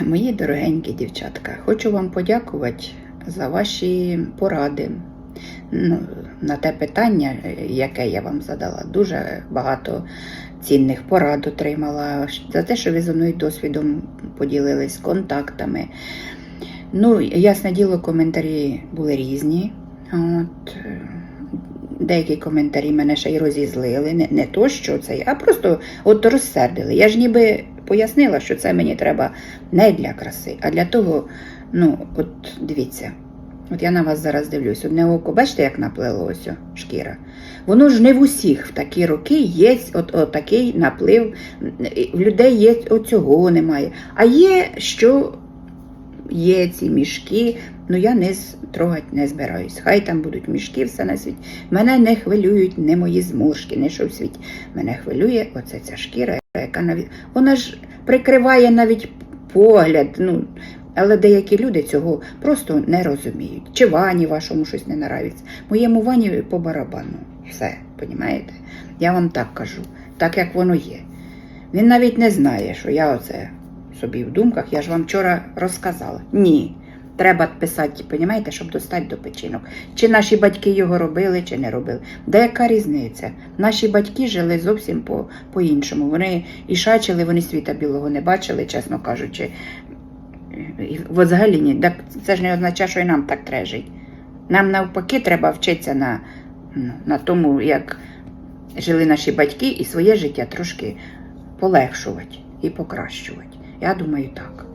Мої дорогенькі дівчатка, хочу вам подякувати за ваші поради. Ну, на те питання, яке я вам задала, дуже багато цінних порад отримала. За те, що ви зі мною досвідом поділились контактами. Ну, ясне діло, коментарі були різні. От, деякі коментарі мене ще й розізлили. Не, не то, що це, а просто от розсердили. Я ж ніби пояснила, що це мені треба не для краси, а для того, ну, от дивіться. От я на вас зараз дивлюсь, одне око, бачите, як наплилося шкіра. Воно ж не в усіх в такі роки є от, от такий наплив, в людей є оцього немає. А є, що є ці мішки, ну я не трогать не збираюсь. Хай там будуть мішки, все на світі. Мене не хвилюють не мої зморшки, не що в світі. Мене хвилює оце ця шкіра, вона ж прикриває навіть погляд. Ну, але деякі люди цього просто не розуміють. Чи вані вашому щось не нравиться. Моєму вані по барабану. Все, понімаєте? Я вам так кажу, так як воно є. Він навіть не знає, що я оце собі в думках, я ж вам вчора розказала. Ні. Треба писати, понімаєте, щоб достати до печінок. Чи наші батьки його робили, чи не робили. Де яка різниця? Наші батьки жили зовсім по- по-іншому. Вони і шачили, вони світа білого не бачили, чесно кажучи. І Взагалі ні. Так це ж не означає, що і нам так треба жити. Нам навпаки треба вчитися на, ну, на тому, як жили наші батьки, і своє життя трошки полегшувати і покращувати. Я думаю так.